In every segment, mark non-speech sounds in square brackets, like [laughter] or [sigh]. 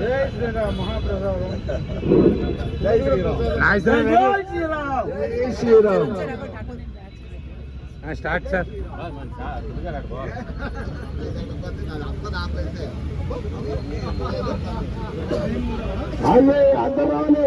జై శ్రీరామ్ మహాప్రసాదం జై శ్రీరామ్ జై శ్రీరామ్ జై శ్రీరామ్ స్టార్ట్ సార్ అయ్యే అందరూ రావాలి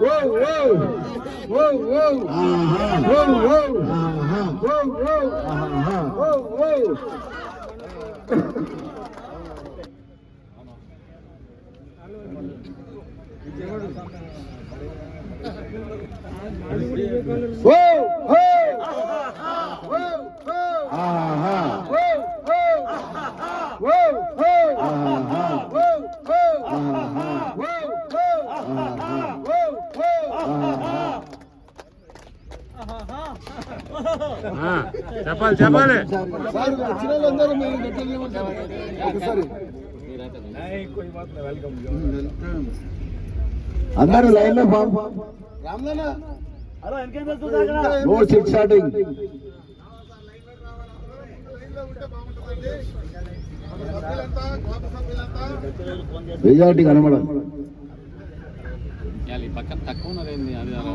లో ఉన్నారా ముగ్గురు ఉన్నారు ఊరికే రన్ వస్తారు ఇవాళ వస్తారా రా దగ్గర ఓ ఓ నాలుగు కిలోమీటర్లు వస్తారట ఏదో.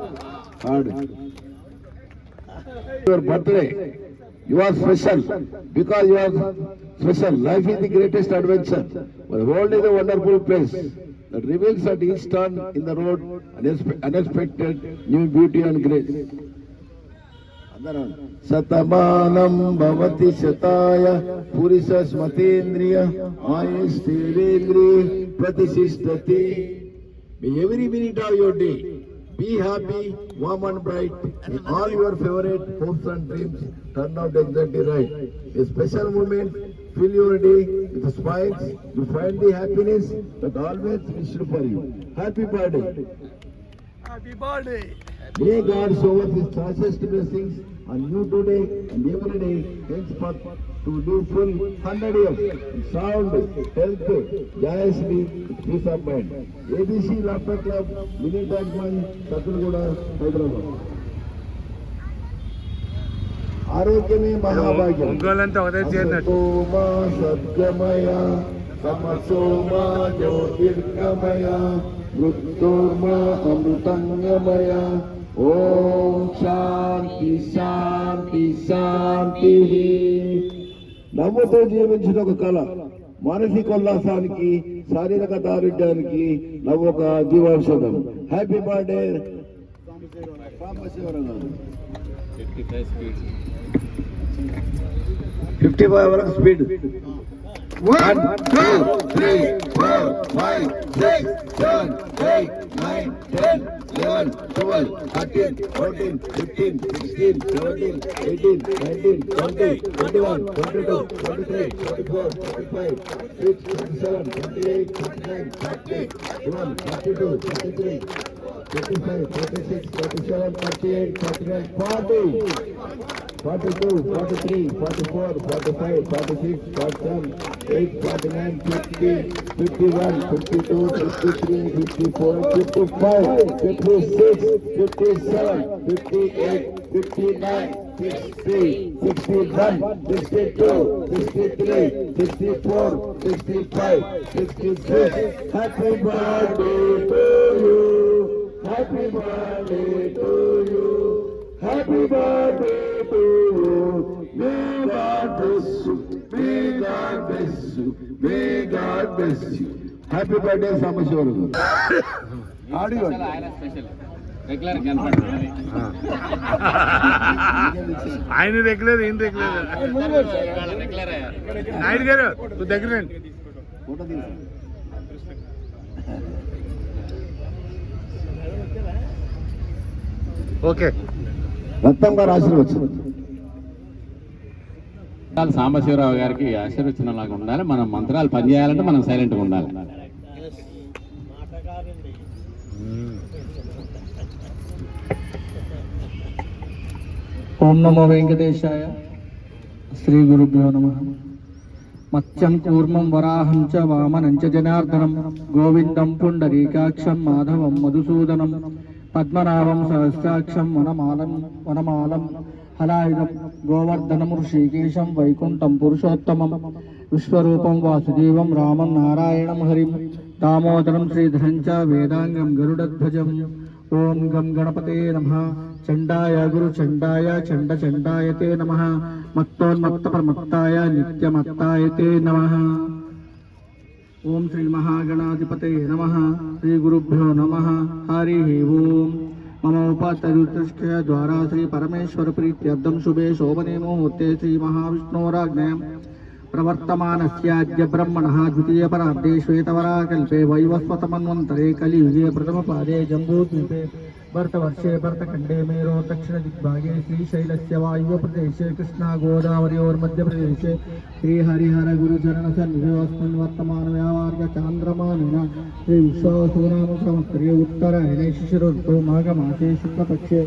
Your birthday, you are special because you are special. Life is the greatest adventure. The world is a wonderful place that reveals at each turn in the road unespe- unexpected new beauty and grace. Shatamanam Bhavati శతాయ పురుష స్మతేంద్రియ ఆయుస్తేంద్రియ ప్రతిష్ఠతి every minute of your day. Be happy, warm and bright. All your favorite hopes and dreams turn out exactly right. A special moment, fill your day with smiles. You find the happiness that always is for you. Happy birthday. Happy birthday. May God show us His choicest blessings on you today and every day Thanks for to live full hundred years in sound, health, joyously, with peace of mind. ABC Laughter Club, Mini Tank One, Sakulguda, Hyderabad. ఆరోగ్యమే మహాభాగ్యం ఒంగోలంతా ఒకటే చేరినట్టు సతోమా సద్గమయ సమసోమా జ్యోతిర్గమయ మృత్యోర్మా అమృతంగమయ ఓం శాంతి శాంతి శాంతి నవ్వుతో జీవించిన ఒక కళ. మానసిక ఉల్లాసానికి శారీరక దారుఢ్యానికి నవ్వు ఒక జీవౌషధం హ్యాపీ బర్త్డే ఫిఫ్టీ ఫైవ్ వరకు speed One, two, three, four, five, six, seven, eight, nine, ten, eleven, twelve, thirteen, fourteen, fifteen, sixteen, seventeen, eighteen, nineteen, twenty, twenty-one, twenty-two, twenty-three, twenty-four, twenty-five, six, twenty-seven, twenty-eight, twenty-nine, thirty, thirty-one, thirty-two, thirty-three. 35, 36, 37, 38, 39, 40! 42, 43, 44, 45, 46, 47, 8, 49, 50, 51, 52, 53, 54, 55, 56, 57, 58, 59, 60, 61, 62, 63, 64, 65, 66. Happy birthday to you. Happy birthday to you. Happy birthday. You. Happy birthday సాంబశివరు audio ఆయన special regular [laughs] ఆయన regular ఈయన regular regular Naidu గారు నువ్వు దగ్గర okay. గారు ఆశీర్వచనం సాంబశివరావు గారికి ఆశీర్వచనం లాగా ఉండాలి. మనం మంత్రాలు పనిచేయాలంటే మనం సైలెంట్గా ఉండాలి. ఓం నమో వెంకటేశాయ శ్రీ గురుభ్యో నమ. మత్స్యం కూర్మం వరాహం చ వామనం చ జనార్దనం గోవిందం పుండరీకాక్షం మాధవం మధుసూదనం పద్మనాభం సహస్రాక్షం వనమాలం వనమాలం హలాయుధం గోవర్ధనము ఋషికేశం వైకుంఠం పురుషోత్తమం విశ్వరూపం వాసుదేవం రామం నారాయణం హరిం దామోదరం శ్రీధరం చ వేదాంగం గరుడధ్వజం ఓం గం గణపతే నమ చండాయ గురు చండాయ చండ చండాయ తే నమ మత్తోన్మత్త ప్రమత్తాయ నిత్యమత్తాయ తే నమ ఓం శ్రీ మహాగణాధిపతే నమ శ్రీ గురుభ్యో నమ హరి ఓం మమ ఉపాత్తరుష్య ద్వారా శ్రీ పరమేశ్వర ప్రీత్యర్థం శుభే శోభనేమూర్తే శ్రీ మహావిష్ణోరాజ్ఞాం ప్రవర్తమానస్యాద్య బ్రహ్మణ ద్వితీయపరాబ్దే శ్వేతవరాకల్పే వైవస్వతమన్వంతరే కలియుగే ప్రథమపాదే జంబూద్వీపే भरतवर्षे खंडे मेरो दक्षिणदिग्भागे श्रीशैलस्य वायुवप्रदेशे कृष्णागोदावरयोर्मध्यप्रदेशे श्रीहरिहरगुरुचरणसन्निधयोऽस्मिन् वर्तमानव्यावार्गचान्द्रमानेन श्रीविश्वासूनानुसंस्कृते उत्तरहिनैशिशिरुर्तो माघमासे शुक्लपक्षे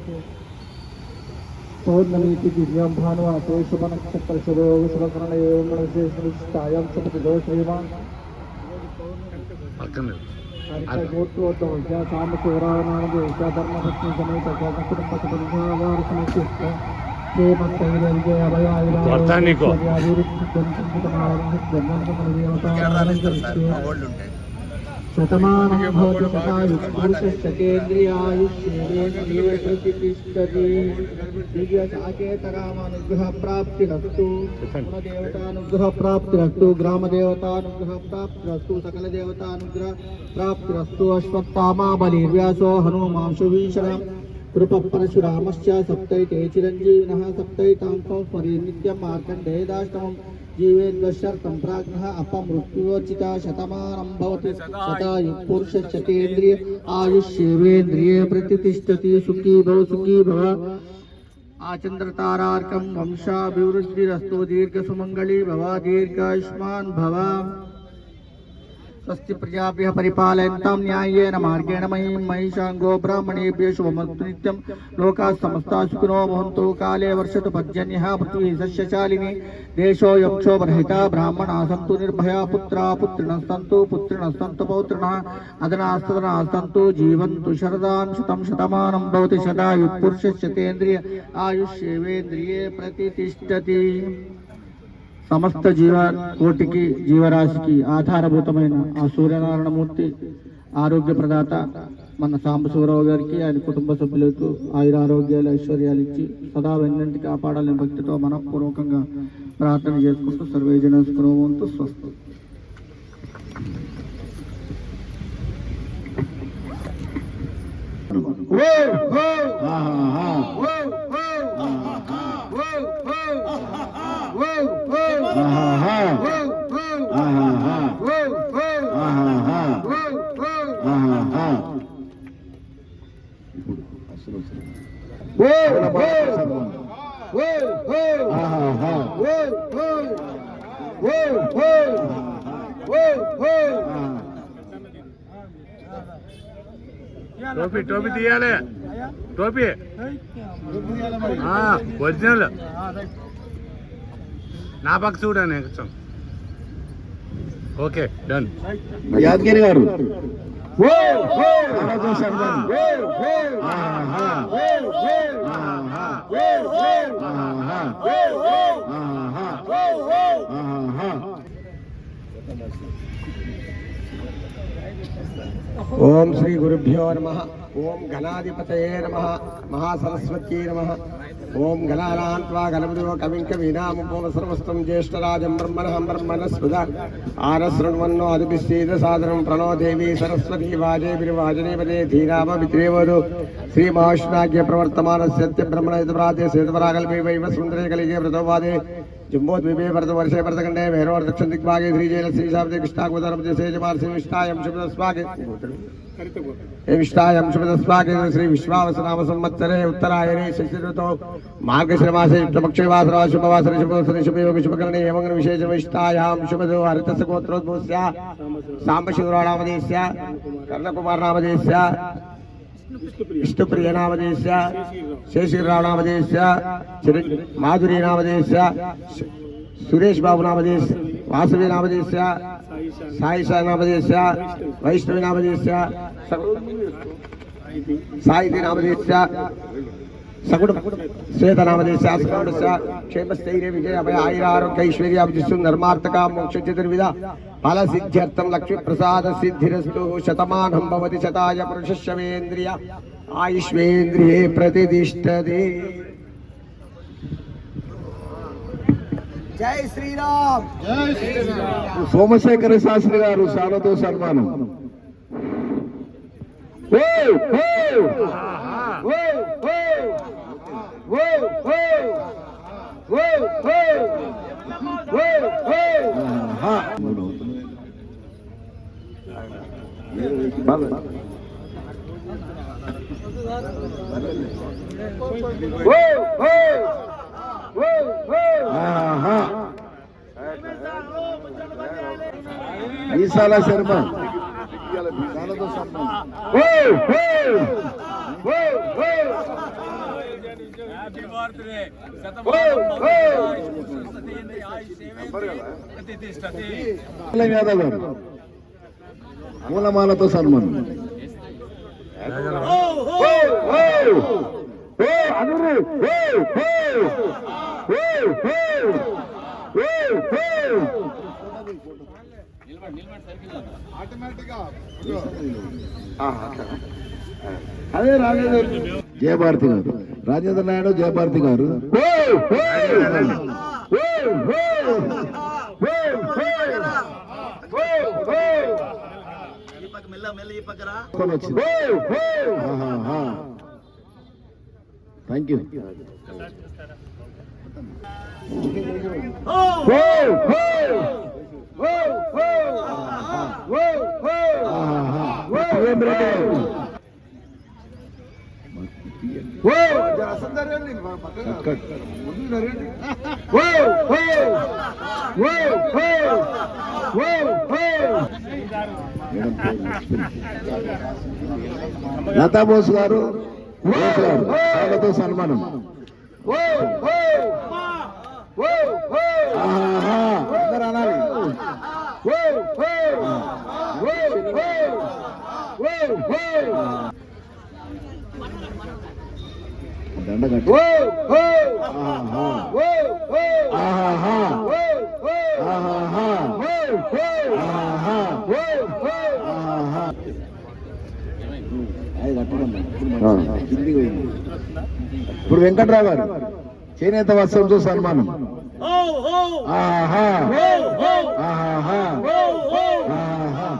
पौर्णमीति गिर्यां भानुवासे शुभ शुभकर्ण एवं गणशेषनिष्ठायां शुभतिजो श्रीमान् పక్కన हर्षगोत्रोद्भवस्य सामशिवरानामदेवस्य धर्मपत्नी समेत कुटुम्बसपरिवारसमस्यस्य श्रीमत्तैरविजय अभयायुरा शतमानं भवति तथा युक्तस्य केन्द्रियायुष्येष्यति दिव्यसाकेतरामानुग्रहप्राप्तिरस्तु देवतानुग्रहप्राप्तिरस्तु ग्रामदेवतानुग्रहप्राप्तिरस्तु कृपपरशुरामश्च सप्तैते चिरञ्जीविनः सप्तैतां संस्मरे नित्यं मार्कण्डेयदाष्टमं जीवेन्द्वशर्तं प्राज्ञः अपमृत्युवचिता शतमानं प्रतितिष्ठति सुखी भव सुखी भव। आचन्द्रतारार्कं वंशाभिवृद्धिरस्तु। दीर्घसुमङ्गली भव, दीर्घायुष्मान् स्वस्ति प्रजाभ्यः परिपालयन्तां न्याय्येन मार्गेण महीं महिषाङ्गो ब्राह्मणेभ्यः शुभमस्तु नित्यं लोकाः समस्ता सुखिनो भवन्तु काले वर्षतु पर्जन्यः पृथ्वी सस्यशालिनी देशो यक्षोपरहिता ब्राह्मणा सन्तु निर्भया पुत्रा पुत्रिणः सन्तु पुत्रिणः सन्तु पौत्रिणः अदनास्तदनाः सन्तु जीवन्तु शरदां शतं शतमानं भवति शतायुः पुरुषशतेन्द्रिय आयुष्येवेन्द्रिये प्रतिष्ठति సమస్త జీవ కోటికి జీవరాశికి ఆధారభూతమైన ఆ సూర్యనారాయణమూర్తి ఆరోగ్య ప్రదాత మన సాంబశివరావు గారికి ఆయన కుటుంబ సభ్యులకు ఆయుర ఆరోగ్యాలు ఐశ్వర్యాలు ఇచ్చి సదా వెన్నంటి కాపాడాలని భక్తితో మనఃపూర్వకంగా ప్రార్థన చేసుకుంటూ సర్వేజన స్పృహవంతు స్వస్థ ఓ టోపీ టోపీ తీయాలి. టోపీ. ఒరిజినల్. నా పక్క చూడండి కొంచెం. Okay done. యాదగిరి గారు. ఆహా. ఓం శ్రీ గురుభ్యో నమ. ఓం గణాధిపతయే నమ. మహాసరస్వత్యై నమ. ఓం గణానాన్వా గణపదో కవిం కవీనాముపమ సర్వస్వం జ్యేష్ఠరాజం బ్రహ్మణం బ్రహ్మణస్పద ఆరశృణ్వన్నో అదిపిశ్చేద సాదరం ప్రణో దేవి సరస్వతీ వాజేభిర్వాజనేపదే ధీరామ విద్రేవదు శ్రీ మహాష్ణాగ్య ప్రవర్తమాన సత్య బ్రహ్మణ ప్రాతే శ్వేతపరాకల్పే వైవ సుందరే కలిగే వ్రతోవాదే జంబోద్వీపే భరత వర్షే భరతఖండే మేరోర్దక్షిణ దిగ్భాగే శ్రీజైల శ్రీశాబ్దే కృష్ణాకుదరమధ్య సేజమార్సి విష్టాయం శుభదస్వాగే విష్టాయం శుభదస్వాగే శ్రీ విశ్వావసనామ సంవత్సరే ఉత్తరాయణే శశిరుతో మార్గశిరమాసే యుక్తపక్షవాసర శుభవాసర శుభవసర శుభయోగ శుభకరణే ఏమంగ విశేష విష్టాయాం శుభదో హరితస గోత్రోద్భవస్య సాంబశివరామదేశ్య కర్ణకుమారనామదేశ్య విష్ణుప్రియ నామదేశ్య శేషగిరిరావు నామదేశ్య మాధురి నామదేశ్య సురేష్ బాబు నామదేశ్ వాసవి నామదేశ్య సాయి సగుడు శ్వేత నామదేశ్య సగుడస్య క్షేమస్థైర్య విజయ అభయ ఆయురారోగ్య ఐశ్వర్య అభిజిస్సు ధర్మార్థక మోక్ష చతుర్విధ ఫల సిద్ధ్యర్థం లక్ష్మీ ప్రసాద సిద్ధిరస్తు శతమానం భవతి శతాయ పురుషశ్వేంద్రియ ఆయుష్వేంద్రియే ప్రతిష్టదే. జై శ్రీరామ్. సోమశేఖర శాస్త్రి గారు సాలతో సన్మానం. ఓ, ఓ. ఓ, ఓ, ఓ, ఓ, ఓ, ఓ, ఓ, ఓ. ఆహా. బాగా. ఓ, ఓ, ఓ, ఓ. ఆహా. మీసాల శర్మ ఓ, ఓ, ఓ, ఓ. యాదవ్ గారు మూలమాలతో సన్మానం. ఓ, అదే రాజేంద్ర జయభారతి గారు. రాజేంద్ర నాయుడు జయభారతి గారు. థ్యాంక్ యూ రెడ్డి లతా బోస్ గారు స్వాగతం సన్మానం. అందరూ అనాలి దండగట్టు ఆహా. ఆహాహా. ఆహాహా. ఆహాహా. ఆహాహా. పోయింది. ఇప్పుడు వెంకట్రావు గారు చేనేత వస్త్రంతో సన్మానం ఆహా ఆహా ఆహా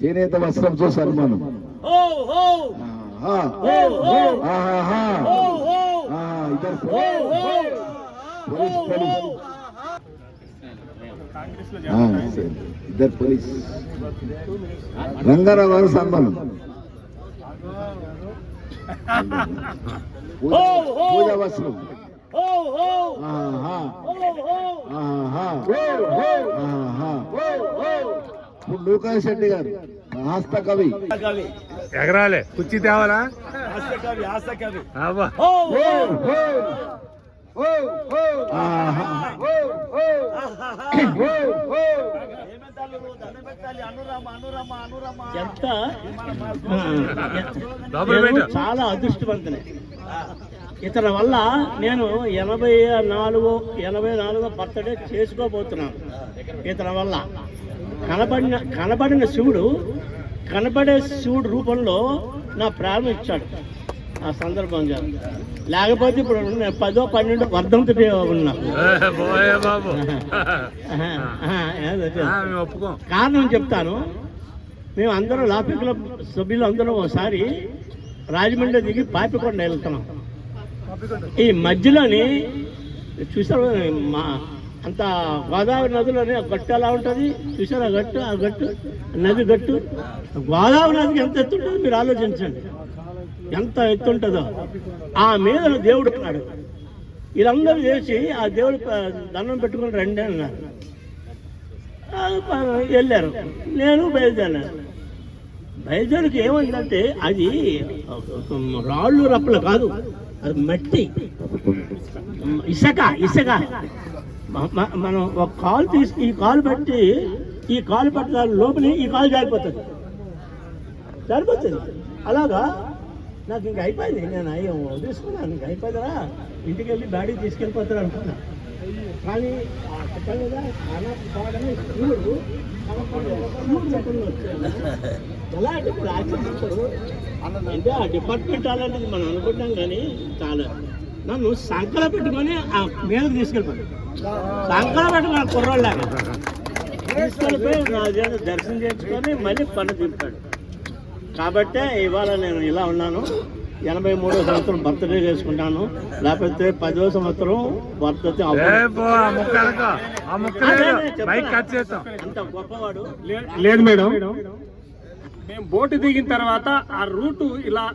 చేనేత వస్త్రంతో సన్మానం. ఆహా. ఆహా ఆహా ఇద్దరు పోలీస్. రంగారావు గారు సన్మానం. పూజ వస్త్రం. ఆహా ఆహా ఆహా ఇప్పుడు లూకాస్ గారు హస్త కవి. ఎగరాలే కుర్చీ తేవాలా? ఎంత? చాలా అదృష్టవంతునే. ఇతని వల్ల నేను ఎనభై నాలుగు ఎనభై నాలుగో బర్త్డే చేసుకోబోతున్నాను. ఇతని వల్ల. కనబడిన కనబడిన శివుడు కనబడే శివుడు రూపంలో నా ప్రాణం ఇచ్చాడు. ఆ సందర్భంగా లేకపోతే ఇప్పుడు నేను పదో పన్నెండు వర్ధంతుడే ఉన్నా. కారణం చెప్తాను. మేము అందరం క్లబ్ సభ్యులు అందరం ఒకసారి రాజమండ్రి దిగి పాపికొండ వెళ్తున్నాం. ఈ మధ్యలోని చూసారు మా అంత గోదావరి నదిలోనే గట్టు ఎలా ఉంటుంది. చూసారా గట్టు? ఆ గట్టు నది గట్టు. గోదావరి నదికి ఎంత ఎత్తు ఉంటుందో మీరు ఆలోచించండి. ఎంత ఎత్తు ఉంటుందో. ఆ మీద దేవుడు ఉన్నాడు. వీళ్ళందరూ చేసి ఆ దేవుడు దండం పెట్టుకుని రండి అన్నారు. వెళ్ళారు. నేను బయలుదేరాను. బయలుదేరికి ఏమైందంటే అది రాళ్ళు రప్పలు కాదు. అది మట్టి. ఇసక ఇసక. మనం ఒక కాలు తీసి ఈ కాలు పెట్టి ఈ కాలు పెట్టాలి లోపలి ఈ కాలు జారిపోతుంది. జారిపోతుంది. అలాగా? నాకు ఇంక అయిపోయింది. నేను అయ్యో తీసుకున్నాను. ఇంక అయిపోయిందా ఇంటికి వెళ్ళి బ్యాడీ తీసుకెళ్ళిపోతారు అనుకున్నా. కానీ ఆ చెప్పాను కదా ఎలా అంటే ఇప్పుడు ఆచరిస్తారు అంటే ఆ డిపార్ట్మెంట్ అలాంటిది మనం అనుకుంటాం కానీ చాలా. నన్ను సంకల పెట్టుకొని ఆ మీదకి తీసుకెళ్ళిపోయాడు. సంకల పెట్టుకుని కుర్రోళ్ళగా తీసుకెళ్ళిపోయి నా జన దర్శనం చేసుకొని మళ్ళీ పన్ను తింపాడు కాబట్టే ఇవాళ నేను ఇలా ఉన్నాను. ఎనభై మూడో సంవత్సరం బర్త్డే చేసుకుంటాను. లేకపోతే పదో సంవత్సరం బర్త్డే అంత గొప్పవాడు. లేదు మేడం. మేము బోటు దిగిన తర్వాత ఆ రూటు ఇలా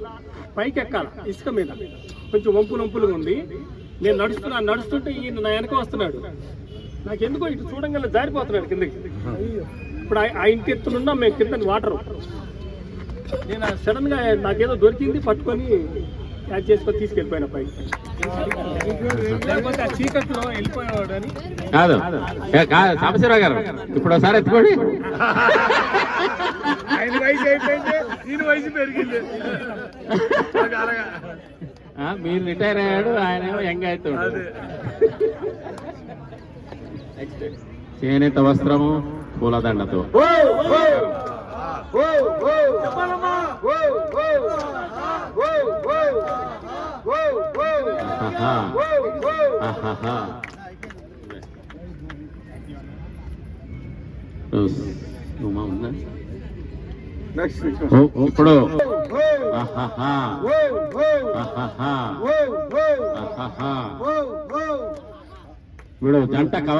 పైకి ఎక్కాలి ఇసుక మీద. కొంచెం వంపు వంపులుగా ఉంది నేను నడుస్తున్నా నడుస్తుంటే ఈయన నా వెనక వస్తున్నాడు. నాకు ఎందుకో ఇటు చూడంగానే జారిపోతున్నాడు కిందకి. ఇప్పుడు ఆ- ఆ ఇంటి ఎత్తునున్నా మేము కింద వాటర్. నేను సడన్గా నాకేదో దొరికింది పట్టుకొని క్యాచ్ చేసుకొని తీసుకెళ్ళిపోయిన పైకి. లేకపోతే ఆ చీకట్లో వెళ్ళిపోయేవాడు అని కాదు కాదు సాంబశివరావు గారు ఇప్పుడు ఒకసారి ఎత్తుకోండి. ఆయన వయసు అయిపోయింది వయసు పెరిగింది. మీరు రిటైర్ అయ్యాడు ఆయన ఏమో యంగ్ అవుతాడు చేనేత వస్త్రము పూలదండతో. ఉందా? ఇప్పుడు. ఇప్పుడు జంట కవ